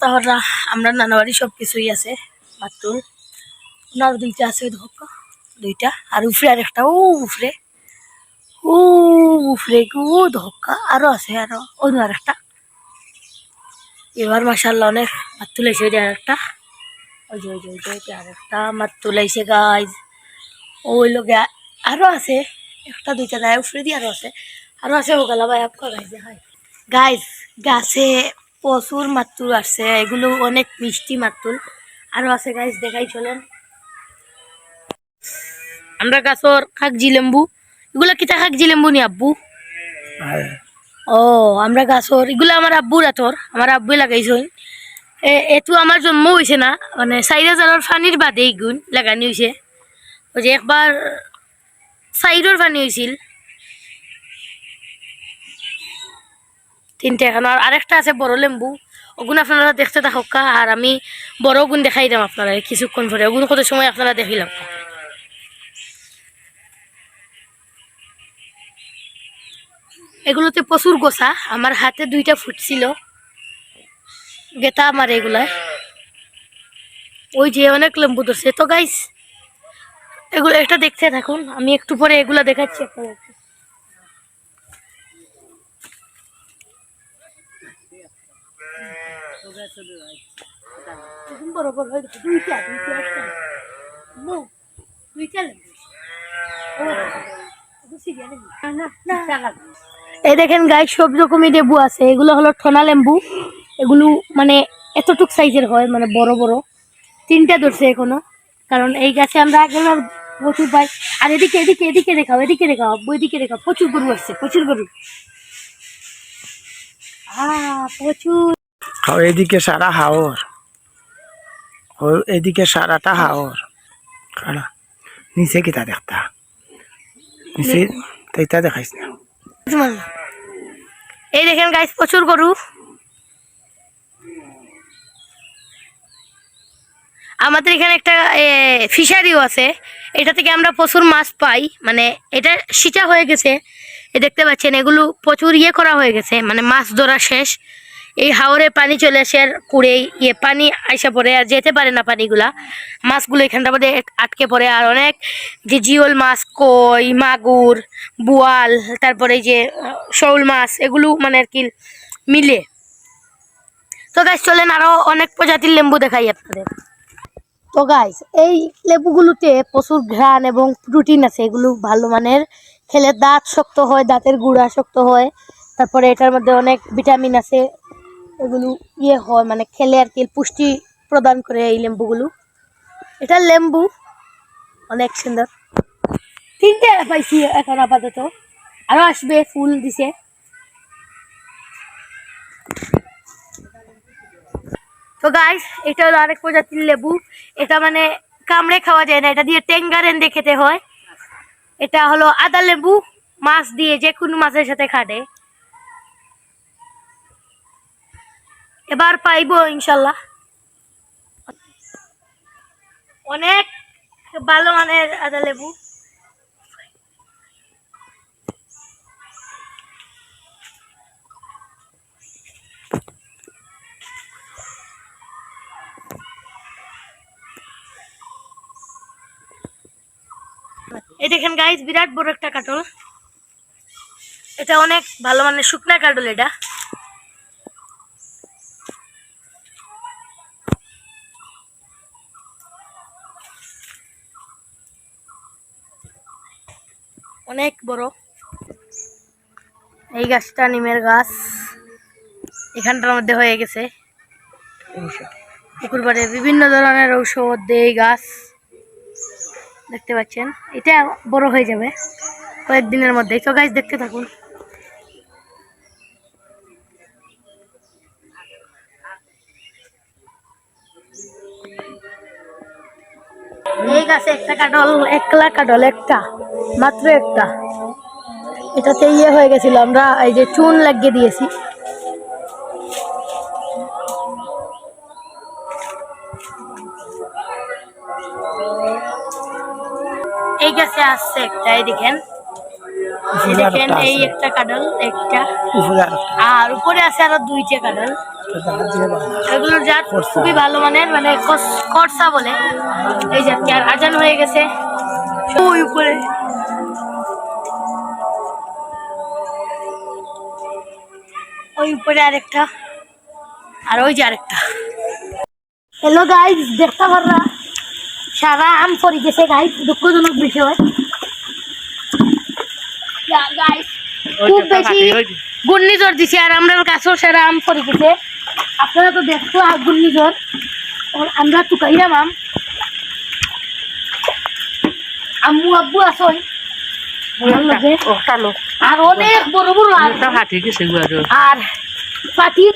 পারা আমরা নানাবাড়ি সব কিছুই আছে, মাত্র ওনার দুইটা আছে ওই দেখো দুইটা, আর উফরে আর একটা ও উফরে। ও উফরে ও ধক্কা আরও আছে আরও, অন্য আর একটা এবার মাসাল্লাহ অনেক মাত তুলেছে ওই আর একটা ওই যে ওই যে ওই যে আর একটা মাত তুলাইছে গাছ ওই লোকে আরও আছে, একটা, দুইটা নাই উফরে দিয়ে আরও আছে। আরও আছে ও গালা ভাই আপকা গাছ দেখায় গাছ গাছে প্রচুর মাতুল আছে এগুলো অনেক মিষ্টি মাতুল আরও আছে গাছ দেখাই চলেন। আমরা গাছর কাগজি লেম্বু। এগুলা কিতা কাগজি লেম্বু নি আব্বু? ও আমরা গাছর এগুলো আমার আব্বুর আতর আমার আব্বুই লাগাইছেন এটু আমার জন্ম হয়েছে না মানে চাৰি হাজাৰৰ ফানিৰ বাদে গুণ লাগানি হৈছে। ওই যে একবার চাইডর পানি হয়েছিল তিনটে এখন। আর আরেকটা আছে বড় লেম্বু। ওগুন আপনারা দেখতে থাকুক আর আমি বড় গুণ দেখাই দাম আপনারা কিছুক্ষণ পরে ওগুন কত সময় আপনারা দেখিলাম। এগুলোতে প্রচুর গোসা আমার হাতে দুইটা ফুটছিল গেতা আমার এগুলায় ওই যে অনেক লেম্বু ধরছে। তো গাইস এগুলো একটা দেখতে থাকুন। আমি একটু পরে এগুলো দেখাচ্ছি আপনাদেরকে। এই দেখেন গাই সব রকমের লেবু আছে। এগুলো হলো ঠোনা লেম্বু এগুলো মানে এতটুক সাইজের হয় মানে বড় বড়। তিনটা ধরছে এখনও। কারণ এই গাছে আমরা আগেবার প্রচুর পাই। আর এদিকে এদিকে এদিকে দেখাও এদিকে দেখাও এদিকে দেখাও। প্রচুর গরু আসছে, প্রচুর গরু। আহ, প্রচুর। খাও এদিকে সারা হাওর। এদিকে সারাটা হাওর। নিচে কিতা দেখতা? নিচে তাইতা দেখাইছ না। এই দেখেন গাইস প্রচুর গরু। আমাদের এখানে একটা ফিশারিও আছে। এটা থেকে আমরা প্রচুর মাছ পাই। মানে এটা সিঁচা হয়ে গেছে। দেখতে পাচ্ছেন, এগুলো প্রচুর ইয়ে করা হয়ে গেছে। মানে মাছ ধরা শেষ। এই হাওরে পানি চলে আসে আর কুড়ে ইয়ে পানি আইসা পড়ে আর যেতে পারে না পানিগুলা। মাছগুলো এখানটার মধ্যে আটকে পড়ে আর অনেক যে জিওল মাছ, কই, মাগুর, বোয়াল, তারপরে যে শৌল মাছ, এগুলো মানে আর কি মিলে। তো গাছ চলেন আরও অনেক প্রজাতির লেম্বু দেখাই আপনাদের। তো গাইস এই লেবুগুলোতে প্রচুর ঘ্রাণ এবং প্রোটিন আছে, এগুলো ভালো মানের। খেলে দাঁত শক্ত হয়, দাঁতের গুঁড়া শক্ত হয়। তারপরে এটার মধ্যে অনেক ভিটামিন আছে এগুলো ইয়ে হয় মানে খেলে আর কি, পুষ্টি প্রদান করে এই লেম্বুগুলো। এটা লেম্বু, অনেক সুন্দর। তিনটে পাইছি এখন আপাতত। আরও আসবে, ফুল দিছে। তো গাইস এটা হলো আরেক প্রজাতির লেবু। এটা মানে কামড়ে খাওয়া যায় না, এটা দিয়ে টেঙ্গারেন দিয়ে খেতে হয়। এটা হলো আদা লেবু, মাছ দিয়ে যে কোনো মাছের সাথে খাটে। এবার পাইবো ইনশাল্লাহ। অনেক ভালো মানের আদা লেবু। এই দেখেন গাইস বিরাট বড় একটা কাটল এটা অনেক ভালো মানের, শুকনা কাটল এটা। অনেক বড়। এই গাছটা নিমের গাছ। এখানটার মধ্যে হয়ে গেছে। পুকুর পাড়ে বিভিন্ন ধরনের ঔষধ দেয় এই গাছ। দেখতে পাচ্ছেন? এটা বড় হয়ে যাবে। কয়েকদিনের মধ্যেই। তো গাছ দেখতে থাকুন। গাছে একটা কাটল একলা কাটল একটা মাত্র একটা। এটাতে ইয়ে হয়ে গেছিল আমরা এই যে চুন লাগিয়ে দিয়েছি। এই গাছে আসছে একটা এই দেখেন। এই দেখেন এই একটা কাডল একটা। উপরে আর একটা। আর উপরে আছে আরও দুইটা কাডল এগুলোর জাত খুবই ভালো মানের মানে করসা বলে। এই জাতকে আর আজান হয়ে গেছে। ওই উপরে। ওই উপরে আরেকটা। আর ওই যে আরেকটা। হ্যালো গাইজ দেখতে পাররা সারা আম পরি গেছে গাইজ দুঃখজনক বিষয়। গাইজ খুব বেশি ঘূর্ণিঝড় দিছে আর আমরা গাছও সারা আম পরি গেছে। আপনারা তো দেখছ আর ঘূর্ণিঝড়। আর আমরা টুকাইলাম আম আম্মু আব্বু আসন আর অনেক বড় বড় আম। হাতি গেছে আর।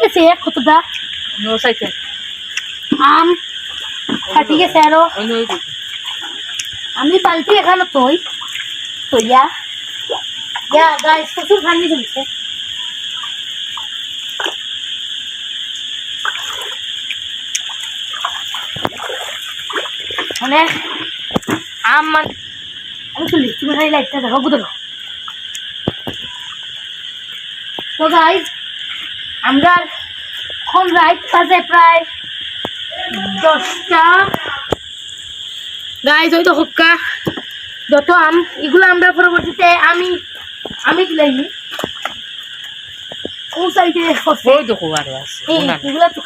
গেছে কতটা? আম ফাটি গেছে আরও। আমি পাল্টি এখানে তৈ তৈয়া গাইস প্রচুর চলছে। মানে আম মান আমি চলি তুমি খালি লাইটটা দেখো বুঝো তো গাইস আমরা এখন রাইট বাজে প্রায় দশটা। গাইজ ওই তো হুক্কা। যত আম এগুলো আমরা পরবর্তীতে আমি আমি দিলাই কোন সাইডে ওই দেখো আরও আছে। এগুলো তো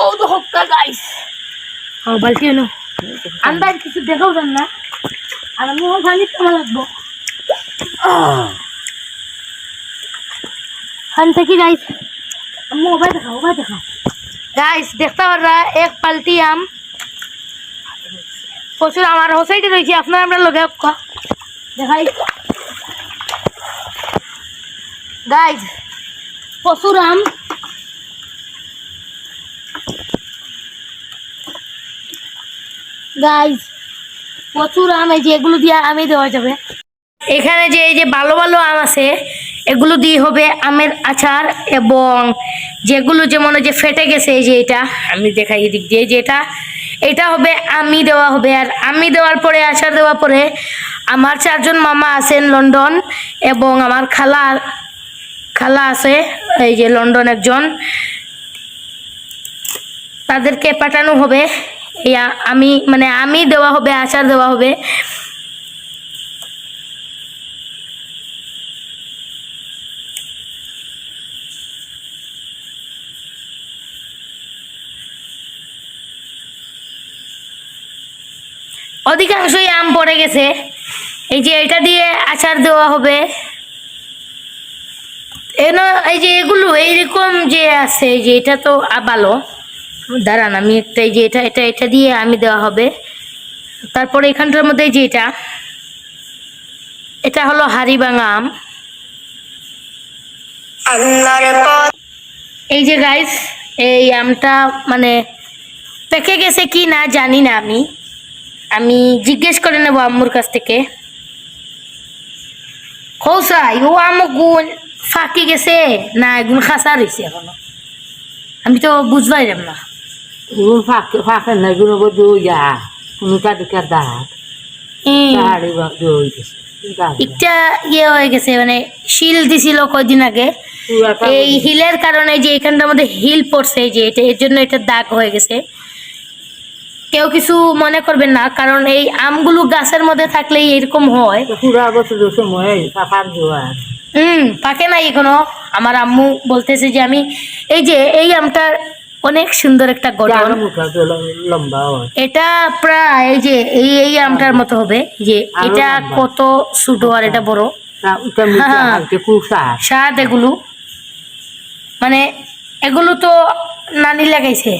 ও তো হুক্কা গাইজ ও বালতি এনো আন্দাজ কিছু দেখাও যান না। আর আমি আমার পানি কেমন লাগবো। খান থেকে আমি ওভাই দেখাও ওভাই দেখাও। গাইস দেখতে পাররা এক পাল্টি আম। প্রচুর আমার হোসাইটে রয়েছে আপনার আমরা লগে দেখাই। গাইস প্রচুর আম। গাইস প্রচুর আম এই যে, এগুলো দিয়ে আমে দেওয়া যাবে। এখানে যে এই যে ভালো ভালো আম আছে, এগুলো দিয়ে হবে আমের আচার এবং যেগুলো যেমন যে ফেটে গেছে এই যে এটা, আমি দেখাই এদিক দিয়ে যে এটা এটা হবে আমি দেওয়া হবে। আর আমি দেওয়ার পরে, আচার দেওয়ার পরে আমার চারজন মামা আছেন লন্ডন এবং আমার খালা খালা আছে, এই যে লন্ডন একজন। তাদেরকে পাঠানো হবে। এই আমি মানে আমি দেওয়া হবে, আচার দেওয়া হবে। অধিকাংশই আম পড়ে গেছে। এই যে এটা দিয়ে আচার দেওয়া হবে। এই যে এগুলো, এইরকম যে আছে যে এটা তো আ- ভালো দাঁড়ান আমি একটা এই যে এটা এটা এটা দিয়ে আমি দেওয়া হবে। তারপরে এখানটার মধ্যে যে এটা এটা হলো হাড়িভাঙা আম। এই যে গাইস এই আমটা মানে পেকে গেছে কি না জানি না আমি। আমি জিজ্ঞেস করে নেব আম্মুর কাছ থেকে। খৌসাই ও আমু গুণ ফাঁকি গেছে? না এগুন খাসা রয়েছে এখনও। আমি তো বুঝবাইলাম না। ফাঁকে ফাঁকে কোনো কাটে কাটা গাড়ি একটা ইয়ে হয়ে গেছে মানে শিল দিছিল কয়দিন আগে এই হিলের কারণে যে এখানটার মধ্যে হিল পড়ছে যে এটা এর জন্য এটা দাগ হয়ে গেছে কেউ কিছু মনে করবেন না কারণ এই আমগুলো গাছের মধ্যে থাকলেই এরকম হয় হুম পাকে নাই এখনও আমার আম্মু বলতেছে যে আমি এই যে এই আমটার অনেক সুন্দর একটা গঠন। হয় এটা প্রায় এই যে এই এই আমটার মতো হবে যে এটা কত ছোট আর এটা বড়? হ্যাঁ। হালকে কুসা স্বাদ এগুলো। মানে এগুলো তো নানি লাগাইছে।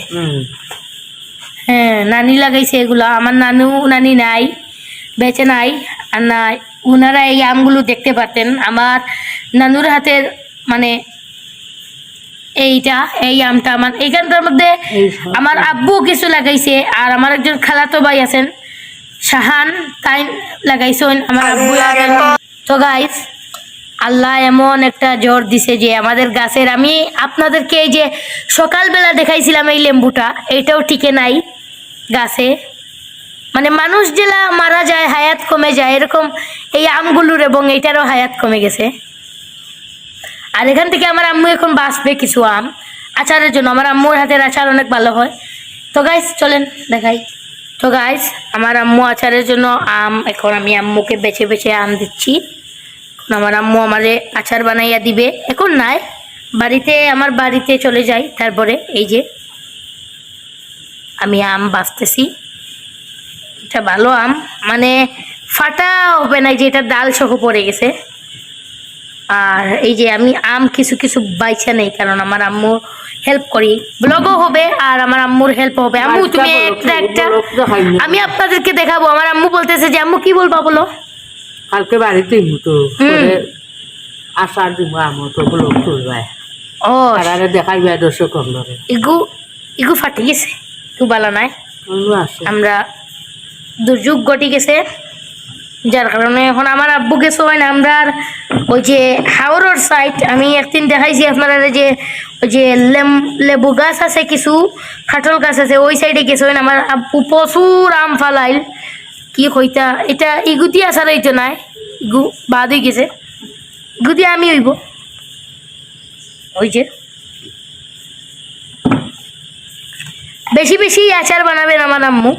হ্যাঁ নানি লাগাইছে এগুলো। আমার নানু নানি নাই বেঁচে নাই আর নাই। ওনারা এই আমগুলো দেখতে পারতেন। আমার নানুর হাতের মানে এইটা এই আমটা আমার। এইখানটার মধ্যে আমার আব্বু কিছু লাগাইছে আর আমার একজন খালাতো ভাই আছেন শাহান তাই লাগাইছেন। আমার আব্বু। তো গাইস আল্লাহ এমন একটা জ্বর দিছে যে আমাদের গাছের আমি আপনাদেরকে এই যে সকালবেলা দেখাইছিলাম এই লেম্বুটা এইটাও টিকে নাই গাছে। মানে মানুষ জেলা মারা যায় হায়াত কমে যায় এরকম এই আমগুলোর এবং এইটারও হায়াত কমে গেছে। আর এখান থেকে আমার আম্মু এখন বাঁচবে কিছু আম, আচারের জন্য। আমার আম্মুর হাতের আচার অনেক ভালো হয়। তো গাইস চলেন দেখাই। তো গাইস আমার আম্মু আচারের জন্য আম, এখন আমি আম্মুকে বেছে বেছে আম দিচ্ছি। এখন আমার আম্মু আমারে আচার বানাইয়া দিবে। এখন নাই, বাড়িতে, আমার বাড়িতে চলে যাই। তারপরে এই যে আমি আম বাঁচতেছি। এটা ভালো আম। মানে ফাটা হবে না যে, এটা ডাল সহ পড়ে গেছে। আর এই যে আমি আম কিছু কিছু বাইছে নেই কারণ আমার আম্মু হেল্প করি। ব্লগও হবে আর আমার আম্মুর হেল্প হবে। আম্মু তুমি একটা একটা আমি আপনাদেরকে দেখাবো। আমার আম্মু বলতেছে যে আম্মু কি বলবা বলো? কালকে বাড়িতে তো। আসার দিব আমার তো ব্লগ তুলবাই ও তারারে দেখাইবা দর্শক করে ইগু ইগু ফাটি গেছে। বালা নাই। আমরা দুর্যোগ ঘটি গেছে। যার কারণে এখন আমার আব্বু গেছে হয় না আমরা ওই যে হাওড়ের সাইড আমি একদিন দেখাইছি আপনারা যে, ওই যে লেবু গাছ আছে কিছু, কাঁঠাল গাছ আছে, ওই সাইডে গেছে। হয় না আমার আব্বু প্রচুর আম ফালাইল। কি কইতা, এটা ইগুতি আসার হইতো নাই। ইগু বাদ হয়ে গেছে। ইগুতি আমি হইব। ওই যে। বেশি বেশি আচার বানাবেন আমার আম্মু।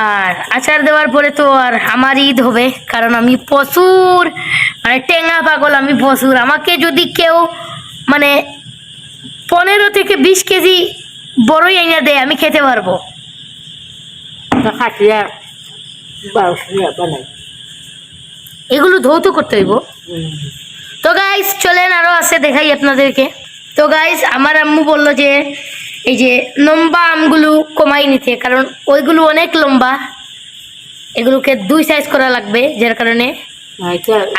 আর আচার দেওয়ার পরে তো আর আমার ঈদ হবে কারণ আমি প্রচুর মানে টেঙা পাগল আমি প্রচুর। আমাকে যদি কেউ মানে পনেরো থেকে বিশ কেজি বড়ই এনে দেয় আমি খেতে পারব। এগুলো ধৌত করতে হইব। তো গাইস চলেন আরও আছে দেখাই আপনাদেরকে। তো গাইস আমার আম্মু বলল যে এই যে লম্বা আমগুলো কমাই নিতে কারণ ওইগুলো অনেক লম্বা। এগুলোকে দুই সাইজ করা লাগবে যার কারণে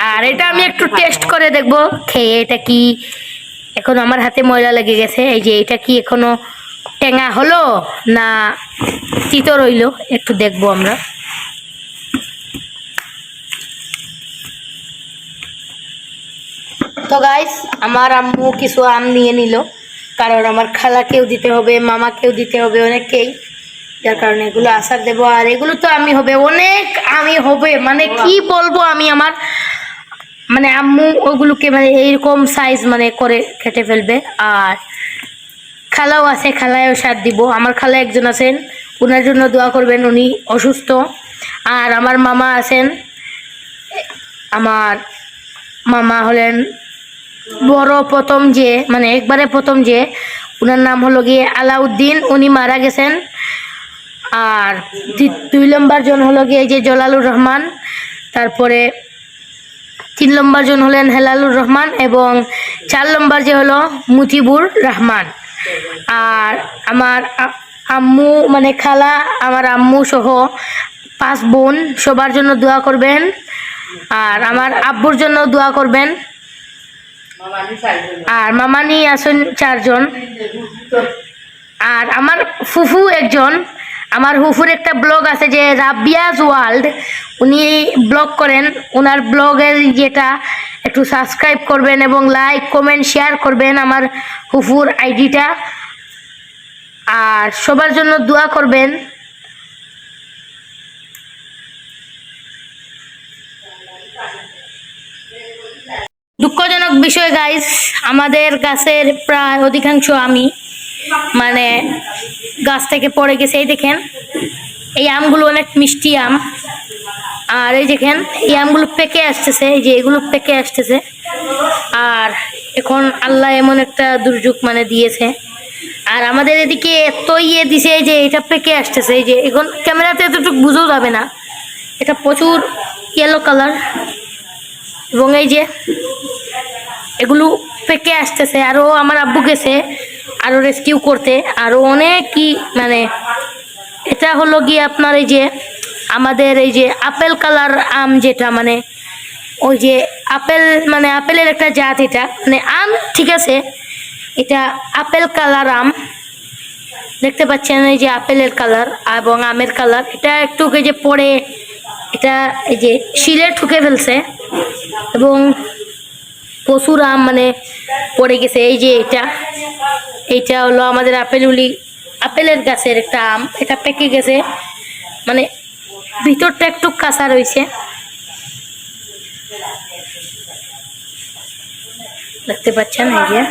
আর এটা আমি একটু টেস্ট করে দেখব খেয়ে এটা কি এখন আমার হাতে ময়লা লেগে গেছে এই যে এটা কি এখনও টেঙা হলো না তিতো রইল একটু দেখব আমরা। তো গাইস আমার আম্মু কিছু আম নিয়ে নিল। কারণ আমার খালাকেও দিতে হবে, মামাকেও দিতে হবে অনেককেই। যার কারণে এগুলো আসার দেবো। আর এগুলো তো আমি হবে, অনেক আমি হবে। মানে কি বলব আমি আমার মানে আম্মু ওগুলোকে মানে এইরকম সাইজ মানে করে কেটে ফেলবে। আর খালাও আছে, খালায়ও সার দিব। আমার খালা একজন আছেন ওনার জন্য দোয়া করবেন, উনি অসুস্থ। আর আমার মামা আছেন, আমার মামা হলেন বড় প্রথম যে মানে একবারে প্রথম যে ওনার নাম হলো গিয়ে আলাউদ্দিন, উনি মারা গেছেন। আর দুই নম্বর জন হলো গিয়ে যে জলালুর রহমান, তারপরে তিন নম্বর জন হলেন হেলালুর রহমান এবং চার নম্বর যে হলো মুতিবুর রহমান। আর আমার আম্মু মানে খালা, আমার আম্মু সহ পাঁচ বোন সবার জন্য দোয়া করবেন। আর আমার আব্বুর জন্য দোয়া করবেন। আর মামানি আছেন চারজন। আর আমার ফুফু একজন। আমার হুফুর একটা ব্লগ আছে যে রাবিয়াজ ওয়ার্ল্ড। উনি ব্লগ করেন। ওনার ব্লগের যেটা একটু সাবস্ক্রাইব করবেন এবং লাইক, কমেন্ট, শেয়ার করবেন আমার হুফুর আইডিটা। আর সবার জন্য দোয়া করবেন। দুঃখজনক বিষয় গাইস আমাদের গাছের প্রায় অধিকাংশ আমি মানে গাছ থেকে পড়ে গেছে। এই দেখেন, এই আমগুলো অনেক মিষ্টি আম। আর এই দেখেন, এই আমগুলো পেকে আসতেছে, এই যে এগুলো পেকে আসতেছে। আর এখন আল্লাহ এমন একটা দুর্যোগ মানে দিয়েছে। আর আমাদের এদিকে এত ইয়ে দিছে যে এটা পেকে আসতেছে, এই যে এখন ক্যামেরাতে এতটুকু বুঝেও যাবে না। এটা প্রচুর ইয়েলো কালার এবং এই যে এগুলো পেকে আসতেছে আরও আমার আব্বু গেছে আরও রেস্কিউ করতে আরও অনেক কি মানে এটা হলো গিয়ে আপনার এই যে আমাদের এই যে আপেল কালার আম যেটা মানে ওই যে আপেল মানে আপেলের একটা জাত এটা মানে আম ঠিক আছে, এটা আপেল কালার আম, দেখতে পাচ্ছেন এই যে আপেলের কালার এবং আমের কালার, এটা একটু যে পড়ে এটা এই যে শিলে ঠুকে ফেলছে। এবং প্রচুর আম মানে পড়ে গেছে। এই যে এটা, এইটা হলো আমাদের আপেলুলি আপেলের গাছের একটা আম, এটা পেকে গেছে। মানে ভিতরটা একটু কাঁচা রয়েছে। দেখতে পাচ্ছেন এই যে।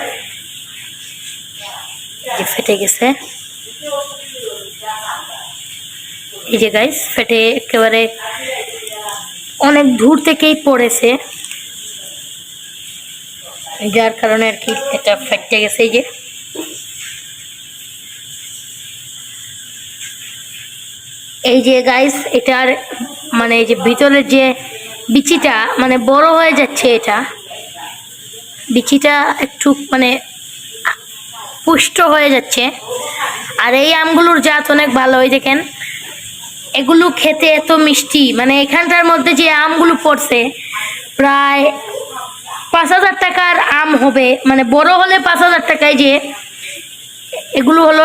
ফেটে গেছে। এই যে গাইস ফেটে একেবারে অনেক দূর থেকেই পড়েছে। যার কারণে আর কি এটা ফেটে গেছে যে। এই যে গাইস এটার মানে এই যে ভিতরের যে বিচিটা মানে বড় হয়ে যাচ্ছে এটা। বিচিটা একটু মানে পুষ্ট হয়ে যাচ্ছে। আর এই আমগুলোর জাত অনেক ভালো, ওই দেখেন। এগুলো খেতে এত মিষ্টি। মানে এখানটার মধ্যে যে আমগুলো পড়ছে, প্রায় পাঁচ হাজার টাকার আম হবে। মানে বড় হলে পাঁচ হাজার টাকায় যে, এগুলো হলো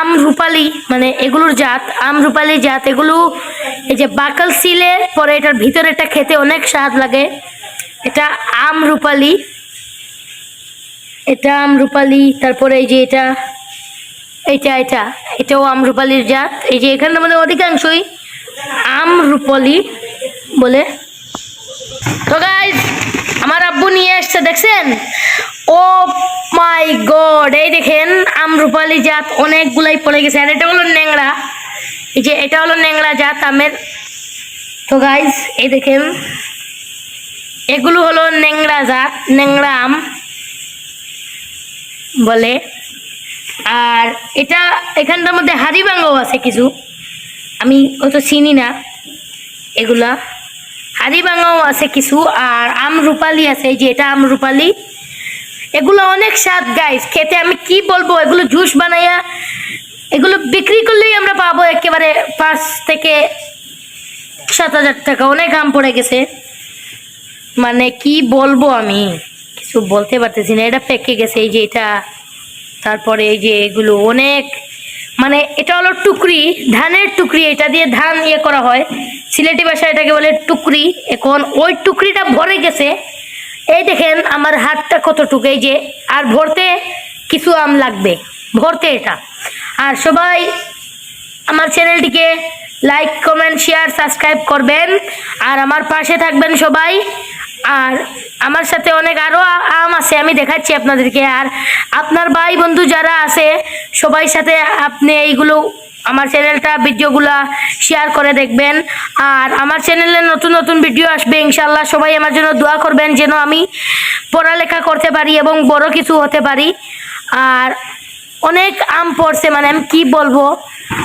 আম রূপালি মানে এগুলোর জাত, আম রূপালি জাত। এগুলো এই যে বাকল সিলে, পরে এটার ভিতরে ভিতরেটা খেতে অনেক স্বাদ লাগে। এটা আম রূপালি। এটা আম রূপালি, তারপরে এই যে এটা এটা এটা এটাও আম রূপালির জাত। এই যে এখানের মধ্যে অধিকাংশই আম রূপালি বলে। তো গাইজ আমার আব্বু নিয়ে এসছে, দেখছেন? ও মাই গড এই দেখেন আমরুপালি জাত অনেকগুলাই পড়ে গেছে। আর এটা হলো ন্যাংরা এই যে এটা হলো ন্যাংরা জাত আমের। তো গাইজ এই দেখেন, এগুলো হলো ন্যাংরা জাত ন্যাংরা আম বলে। আর এটা এখানটার মধ্যে হাড়িভাঙ্গাও আছে কিছু। আমি অত চিনি না। এগুলা হাড়িভাঙ্গাও আছে কিছু আর আম রূপালি আছে, এই যে এটা আম রূপালি। এগুলো অনেক স্বাদ গাইস খেতে আমি কি বলব? এগুলো জুস বানাইয়া এগুলো বিক্রি করলেই আমরা পাবো একেবারে পাঁচ থেকে সাত হাজার টাকা। অনেক আম পড়ে গেছে। মানে কি বলব আমি? কিছু বলতে পারতেছি না। এটা পেকে গেছে, এই যে এটা তারপরে এই যে এগুলো অনেক মানে এটা হলো টুকরি, ধানের টুকরি, এটা দিয়ে ধান ইয়ে করা হয়। সিলেটি ভাষায় এটাকে বলে টুকরি। এখন ওই টুকরিটা ভরে গেছে। এই দেখেন আমার হাতটা কতটুকু, এই যে, আর ভরতে কিছু আম লাগবে, ভরতে এটা। আর সবাই আমার চ্যানেলটিকে লাইক, কমেন্ট, শেয়ার, সাবস্ক্রাইব করবেন। আর আমার পাশে থাকবেন সবাই। আর আমার সাথে অনেক আরও আম আছে, আমি দেখাচ্ছি আপনাদেরকে। আর আপনার ভাই বন্ধু যারা আছে, সবাই সাথে আপনি এইগুলো আমার চ্যানেলটা, ভিডিওগুলা শেয়ার করে দেখবেন। আর আমার চ্যানেলে নতুন নতুন ভিডিও আসবে ইনশাল্লাহ সবাই আমার জন্য দোয়া করবেন যেন আমি পড়ালেখা করতে পারি এবং বড় কিছু হতে পারি। আর অনেক আম পড়ছে মানে আমি কি বলব?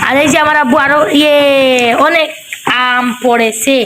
আর এই যে আমার আব্বু আরও ইয়ে অনেক আম পড়েছে।